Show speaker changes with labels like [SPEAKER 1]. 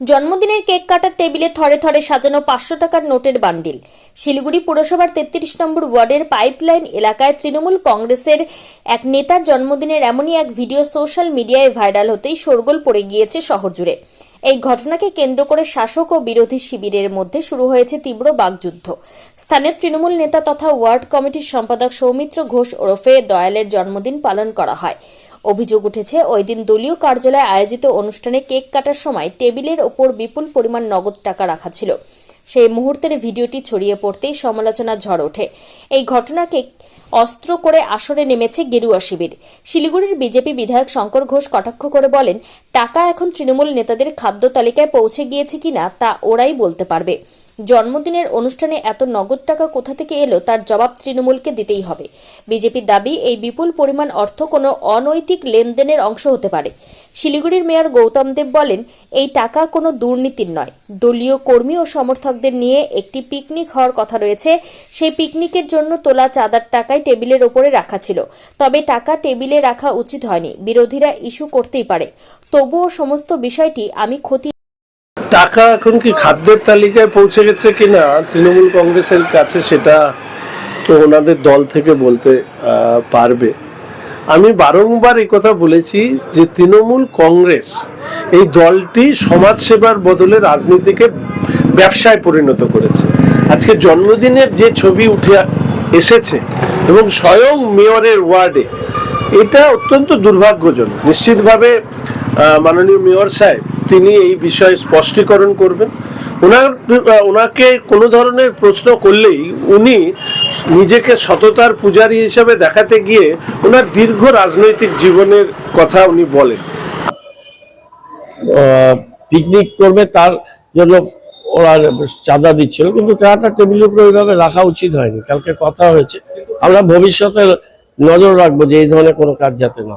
[SPEAKER 1] জন্মদিনের কেক কাটার টেবিলে থরে থরে সাজানো পাঁচশো টাকার নোটের বান্ডিল। শিলিগুড়ি পুরসভার তেত্রিশ নম্বর ওয়ার্ডের পাইপলাইন এলাকায় তৃণমূল কংগ্রেসের এক নেতার জন্মদিনের এমনই এক ভিডিও সোশ্যাল মিডিয়ায় ভাইরাল হতেই শোরগোল পড়ে গিয়েছে শহর জুড়ে। এই ঘটনাকে কেন্দ্র করে শাসক ও বিরোধী শিবিরের মধ্যে শুরু হয়েছে তীব্র বাগযুদ্ধ স্থানীয় তৃণমূল নেতা তথা ওয়ার্ড কমিটির সম্পাদক সৌমিত্র ঘোষ ওরফে দয়ালের জন্মদিন পালন করা হয়। অভিযোগ উঠেছে, ওই দিন দলীয় কার্যালয়ে আয়োজিত অনুষ্ঠানে কেক কাটার সময় টেবিলের ওপর বিপুল পরিমাণ নগদ টাকা রাখা ছিল। সেই মুহূর্তের ভিডিওটি ছড়িয়ে পড়তেই সমালোচনা ঝড় ওঠে। এই ঘটনাকে অস্ত্র করে আসরে নেমেছে গেরুয়া শিবির। শিলিগুড়ির বিজেপি বিধায়ক শঙ্কর ঘোষ কটাক্ষ করে বলেন, টাকা এখন তৃণমূল নেতাদের খাদ্য তালিকায় পৌঁছে গিয়েছে কিনা তা ওরাই বলতে পারবে। জন্মদিনের অনুষ্ঠানে এত নগদ টাকা কোথা থেকে এলো তার জবাব তৃণমূলকে দিতেই হবে। বিজেপির দাবি, এই বিপুল পরিমাণ অর্থ কোনো অনৈতিক লেনদেনের অংশ হতে পারে। শিলিগুড়ির মেয়র গৌতম দেব বলেন, এই টাকা কোনো দুর্নীতির নয়। দলীয় কর্মী ও সমর্থকদের নিয়ে একটি পিকনিক হওয়ার কথা রয়েছে। সেই পিকনিকের জন্য তোলা চাঁদার টাকায় টেবিলের ওপরে রাখা ছিল। তবে টাকা টেবিলে রাখা উচিত হয়নি। বিরোধীরা ইস্যু করতেই পারে। তবুও সমস্ত বিষয়টি আমি ক্ষতি
[SPEAKER 2] টাকা এখন কি খাদ্যের তালিকায় পৌঁছে গেছে কিনা? তৃণমূল কংগ্রেসের কাছে সেটা তো ওনাদের দল থেকে বলতে পারবে। আমি বারংবার এই কথা বলেছি যে তৃণমূল কংগ্রেস এই দলটি সমাজসেবার বদলে রাজনীতিকে ব্যবসায় পরিণত করেছে। আজকে জন্মদিনের যে ছবি উঠে এসেছে এবং স্বয়ং মেয়রের ওয়ার্ডে, এটা অত্যন্ত দুর্ভাগ্যজনক। নিশ্চিতভাবে মাননীয় মেয়র সাহেব তিনি এই বিষয়ে স্পষ্টীকরণ করবেন। ওনার ওনাকে কোনো ধরনের প্রশ্ন করলেই উনি নিজেকে সততার পূজারী হিসেবে দেখাতে গিয়ে ওনার দীর্ঘ রাজনৈতিক জীবনের কথা উনি বলেন।
[SPEAKER 3] পিকনিক করবে, তার জন্য ওরা চাঁদা দিচ্ছিল, কিন্তু চাটা টেবিলের উপরে ওইভাবে রাখা উচিত হয়নি, কালকে কথা হয়েছে। আমরা ভবিষ্যতে নজর রাখব যে এই ধরনের কোনো কাজ যাতে না।